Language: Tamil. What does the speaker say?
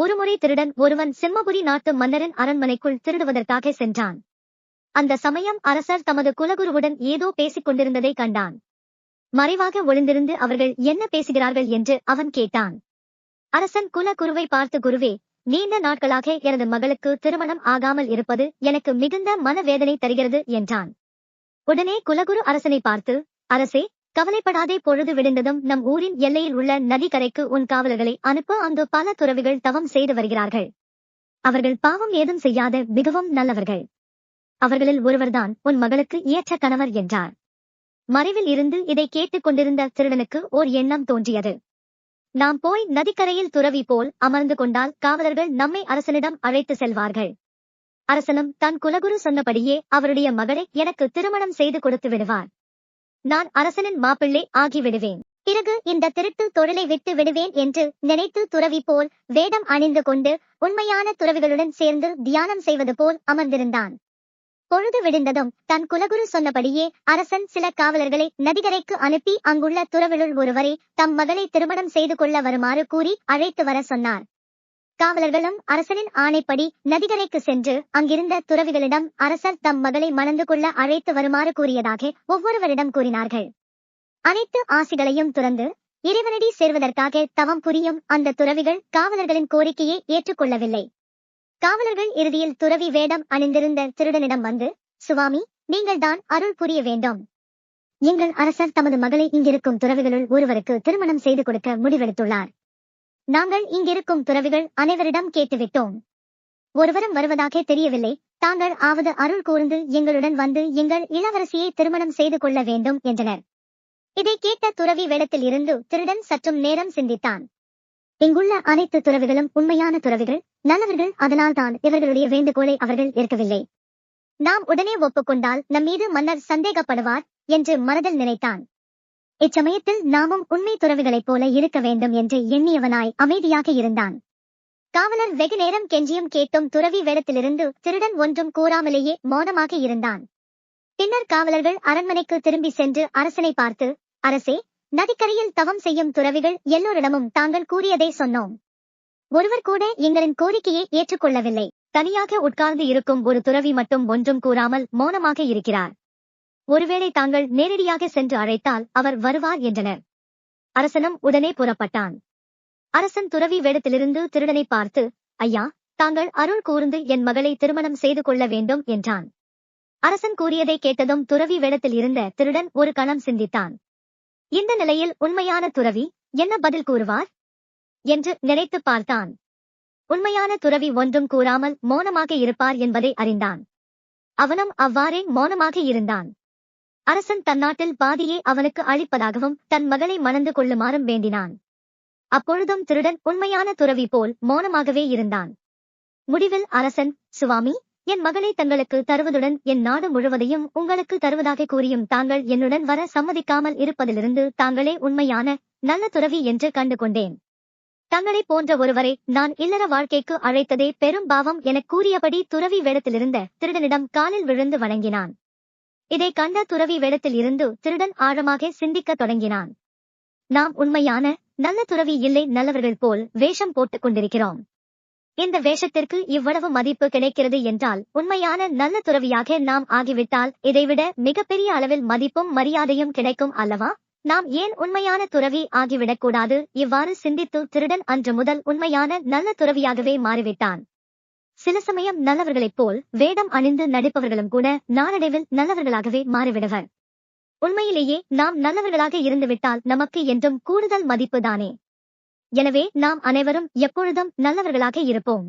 ஒருமுறை திருடன் ஒருவன் சிம்மபுரி நாட்டு மன்னரின் அரண்மனைக்குள் திருடுவதற்காக சென்றான். அந்த சமயம் அரசர் தமது குலகுருவுடன் ஏதோ பேசிக் கொண்டிருந்ததை கண்டான். மறைவாக ஒளிந்திருந்து அவர்கள் என்ன பேசுகிறார்கள் என்று அவன் கேட்டான். அரசன் குலகுருவை பார்த்து குருவே நீண்ட நாட்களாக எனது மகளுக்கு திருமணம் ஆகாமல் இருப்பது எனக்கு மிகுந்த மனவேதனை தருகிறது என்றான். உடனே குலகுரு அரசனை பார்த்து அரசே கவலைப்படாதே பொழுது விழுந்ததும் நம் ஊரின் எல்லையில் உள்ள நதிக்கரைக்கு உன் காவலர்களை அனுப்ப அங்கு பல துறவிகள் தவம் செய்து வருகிறார்கள். அவர்கள் பாவம் ஏதும் செய்யாத மிகவும் நல்லவர்கள். அவர்களில் ஒருவர்தான் உன் மகளுக்கு ஏற்ற கணவர் என்றார். மறைவில் இருந்து இதை கேட்டுக் கொண்டிருந்த திருடனுக்கு ஓர் எண்ணம் தோன்றியது. நாம் போய் நதிக்கரையில் துறவி போல் அமர்ந்து கொண்டால் காவலர்கள் நம்மை அரசனிடம் அழைத்து செல்வார்கள். அரசனும் தன் குலகுரு சொன்னபடியே அவருடைய மகளை எனக்கு திருமணம் செய்து கொடுத்து விடுவார். நான் அரசனின் மாப்பிள்ளை ஆகிவிடுவேன். பிறகு இந்த திருட்டு தொழிலை விட்டு விடுவேன் என்று நினைத்து துறவி போல் வேடம் அணிந்து கொண்டு உண்மையான துறவிகளுடன் சேர்ந்து தியானம் செய்வது போல் அமர்ந்திருந்தான். பொழுது விடிந்ததும் தன் குலகுரு சொன்னபடியே அரசன் சில காவலர்களை நதிகரைக்கு அனுப்பி அங்குள்ள துறவிலுள் ஒருவரை தம் மகளை திருமணம் செய்து கொள்ள வருமாறு கூறி அழைத்து வர சொன்னார். காவலர்களும் அரசனின் ஆணைப்படி நதிகரைக்கு சென்று அங்கிருந்த துறவிகளிடம் அரசர் தம் மகளை மணந்து கொள்ள அழைத்து வருமாறு கூறியதாக ஒவ்வொருவரிடம் கூறினார்கள். அனைத்து ஆசிகளையும் துறந்து இறைவனடி சேர்வதற்காக தவம் புரியும் அந்த துறவிகள் காவலர்களின் கோரிக்கையை ஏற்றுக்கொள்ளவில்லை. காவலர்கள் இறுதியில் துறவி வேடம் அணிந்திருந்த திருடனிடம் வந்து சுவாமி நீங்கள் தான் அருள் புரிய வேண்டும். எங்கள் அரசர் தமது மகளை இங்கிருக்கும் துறவிகளுள் ஒருவருக்கு திருமணம் செய்து கொடுக்க முடிவெடுத்துள்ளார். நாங்கள் இங்கிருக்கும் துறவிகள் அனைவரிடம் கேட்டுவிட்டோம். ஒருவரும் வருவதாக தெரியவில்லை. தாங்கள் ஆவது அருள் கூர்ந்து எங்களுடன் வந்து எங்கள் இளவரசியை திருமணம் செய்து கொள்ள வேண்டும் என்றனர். இதை கேட்ட துறவி வேடத்தில் இருந்து திருடன் சற்றும் நேரம் சிந்தித்தான். இங்குள்ள அனைத்து துறவிகளும் உண்மையான துறவிகள் நல்லவர்கள் அதனால்தான் இவர்களுடைய வேண்டுகோளை அவர்கள் ஏற்கவில்லை. நாம் உடனே ஒப்புக்கொண்டால் நம் மீது மன்னர் சந்தேகப்படுவார் என்று மனதில் நினைத்தான். இச்சமயத்தில் நாமும் உண்மை துறவிகளைப் போல இருக்க வேண்டும் என்று எண்ணியவனாய் அமைதியாக இருந்தான். காவலர் வெகு நேரம் கெஞ்சியும் கேட்டும் துறவி வேடத்திலிருந்து திருடன் ஒன்றும் கூறாமலேயே மௌனமாக இருந்தான். பின்னர் காவலர்கள் அரண்மனைக்கு திரும்பி சென்று அரசனை பார்த்து அரசே நதிக்கரையில் தவம் செய்யும் துறவிகள் எல்லோரிடமும் தாங்கள் கூறியதை சொன்னோம். ஒருவர் கூட எங்களின் கோரிக்கையை ஏற்றுக்கொள்ளவில்லை. தனியாக உட்கார்ந்து இருக்கும் ஒரு துறவி மட்டும் ஒன்றும் கூறாமல் மௌனமாக இருக்கிறார். ஒருவேளை தாங்கள் நேரடியாக சென்று அழைத்தால் அவர் வருவார் என்றனர். அரசனும் உடனே புறப்பட்டான். அரசன் துறவி வேடத்திலிருந்து திருடனை பார்த்து ஐயா தாங்கள் அருள் கூர்ந்து என் மகளை திருமணம் செய்து கொள்ள வேண்டும் என்றான். அரசன் கூறியதை கேட்டதும் துறவி வேடத்தில் இருந்த திருடன் ஒரு கணம் சிந்தித்தான். இந்த நிலையில் உண்மையான துறவி என்ன பதில் கூறுவார்? என்று நினைத்து பார்த்தான். உண்மையான துறவி ஒன்றும் கூறாமல் மௌனமாக இருப்பார் என்பதை அறிந்தான். அவனும் அவ்வாறே மௌனமாக இருந்தான். அரசன் தன்னாட்டில் பாதியை அவனுக்கு அளிப்பதாகவும் தன் மகளை மணந்து கொள்ளுமாறும் வேண்டினான். அப்பொழுதும் திருடன் உண்மையான துறவி போல் மௌனமாகவே இருந்தான். முடிவில் அரசன் சுவாமி என் மகளை தங்களுக்கு தருவதுடன் என் நாடு முழுவதையும் உங்களுக்கு தருவதாக கூறியும் தாங்கள் என்னுடன் வர சம்மதிக்காமல் இருப்பதிலிருந்து தாங்களே உண்மையான நல்ல துறவி என்று கண்டு கொண்டேன் தங்களை போன்ற ஒருவரை நான் இல்லற வாழ்க்கைக்கு அழைத்ததே பெரும் பாவம் எனக் கூறியபடி துறவி வேடத்திலிருந்த திருடனிடம் காலில் விழுந்து வணங்கினான். இதை கண்ட துறவி வேடத்தில் இருந்து திருடன் ஆழமாக சிந்திக்கத் தொடங்கினான். நாம் உண்மையான நல்ல துறவி இல்லை நல்லவர்கள் போல் வேஷம் போட்டுக் கொண்டிருக்கிறோம். இந்த வேஷத்திற்கு இவ்வளவு மதிப்பு கிடைக்கிறது என்றால் உண்மையான நல்ல துறவியாக நாம் ஆகிவிட்டால் இதைவிட மிகப்பெரிய அளவில் மதிப்பும் மரியாதையும் கிடைக்கும் அல்லவா? நாம் ஏன் உண்மையான துறவி ஆகிவிடக் கூடாது? இவ்வாறு சிந்தித்து திருடன் அன்று முதல் உண்மையான நல்ல துறவியாகவே மாறிவிட்டான். சில சமயம் நல்லவர்களைப் போல் வேடம் அணிந்து நடிப்பவர்களும் கூட நாளடைவில் நல்லவர்களாகவே மாறிவிடுவர். உண்மையிலேயே நாம் நல்லவர்களாக இருந்துவிட்டால் நமக்கு என்றும் கூடுதல் மதிப்பு தானே. எனவே நாம் அனைவரும் எப்பொழுதும் நல்லவர்களாக இருப்போம்.